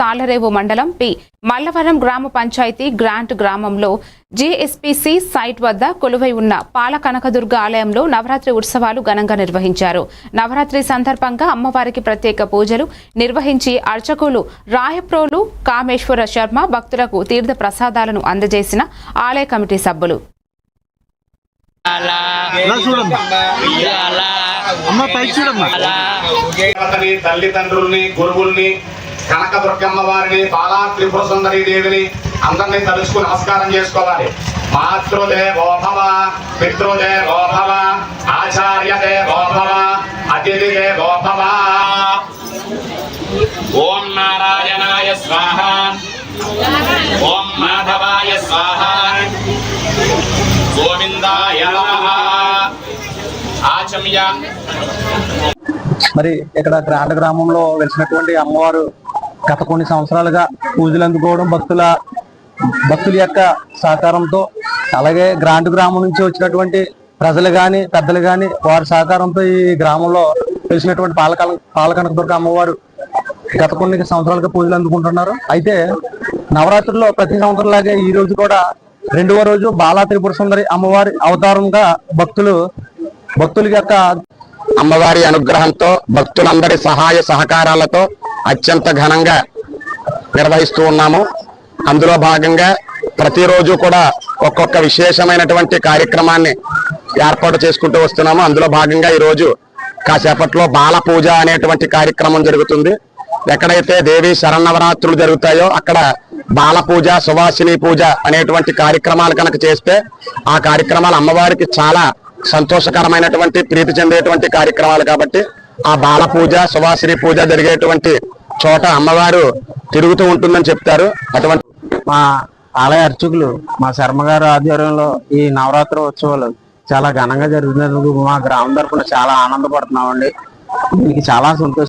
తాళ్ళరేవు మండలం పి. మల్లవరం గ్రామ పంచాయతీ గ్రాంట్ గ్రామంలో జీఎస్పీసీ సైట్ వద్ద కొలువై ఉన్న పాల కనకదుర్గ ఆలయంలో నవరాత్రి ఉత్సవాలు ఘనంగా నిర్వహించారు. నవరాత్రి సందర్భంగా అమ్మవారికి ప్రత్యేక పూజలు నిర్వహించి అర్చకులు రాయప్రోలు కామేశ్వర శర్మ భక్తులకు తీర్థ ప్రసాదాలను అందజేసిన ఆలయ కమిటీ సభ్యులు. తల్లిదండ్రుల్ని గురువుల్ని కనకదుర్గమ్మ వారిని బాలా త్రిపుర సుందరి దేవిని అందరినీ తలుచుకుని నమస్కారం చేసుకోవాలి. మాతృదేవోభవ పితృదేవోభవ ఆచార్య దేవోభవ అతిథి దేవోభవ ఓం నారాయణాయ స్వాహ. ఓం మాధవాయ స్వాహ. గోవిందాయ ఆచమ్య. మరి ఇక్కడ గ్రాండ్ గ్రామంలో వెలిసినటువంటి అమ్మవారు గత కొన్ని సంవత్సరాలుగా పూజలు అందుకోవడం భక్తుల భక్తుల యొక్క సహకారంతో అలాగే గ్రాండ్ గ్రామం నుంచి వచ్చినటువంటి ప్రజలు కానీ పెద్దలు కానీ వారి సహకారంతో ఈ గ్రామంలో వెలిసినటువంటి పాలక పాలకనకదుర్గ అమ్మవారు గత కొన్ని సంవత్సరాలుగా పూజలు అందుకుంటున్నారు. అయితే నవరాత్రుల్లో ప్రతి సంవత్సరంలాగే ఈ రోజు కూడా రెండవ రోజు బాలా త్రిపుర సుందరి అమ్మవారి అవతారంగా భక్తులు భక్తుల యొక్క అమ్మవారి అనుగ్రహంతో భక్తులందరి సహాయ సహకారాలతో అత్యంత ఘనంగా నిర్వహిస్తూ ఉన్నాము. అందులో భాగంగా ప్రతిరోజు కూడా ఒక్కొక్క విశేషమైనటువంటి కార్యక్రమాన్ని ఏర్పాటు చేసుకుంటూ వస్తున్నాము. అందులో భాగంగా ఈరోజు కాసేపట్లో బాల పూజ అనేటువంటి కార్యక్రమం జరుగుతుంది. ఎక్కడైతే దేవి శరన్నవరాత్రులు జరుగుతాయో అక్కడ బాల పూజ సువాసిని పూజ అనేటువంటి కార్యక్రమాలు కనుక చేస్తే ఆ కార్యక్రమాలు అమ్మవారికి చాలా సంతోషకరమైనటువంటి ప్రీతి చెందేటువంటి కార్యక్రమాలు కాబట్టి ఆ బాల పూజ సువాసిని పూజ జరిగేటువంటి చోట అమ్మవారు తిరుగుతూ ఉంటుందని చెప్తారు. అటువంటి మా ఆలయ అర్చకులు మా శర్మ గారు ఆధ్వర్యంలో ఈ నవరాత్రి ఉత్సవాలు చాలా ఘనంగా జరుగుతున్నందుకు మా గ్రామం తరఫున చాలా ఆనందపడుతున్నామండి. దీనికి చాలా సంతోషం.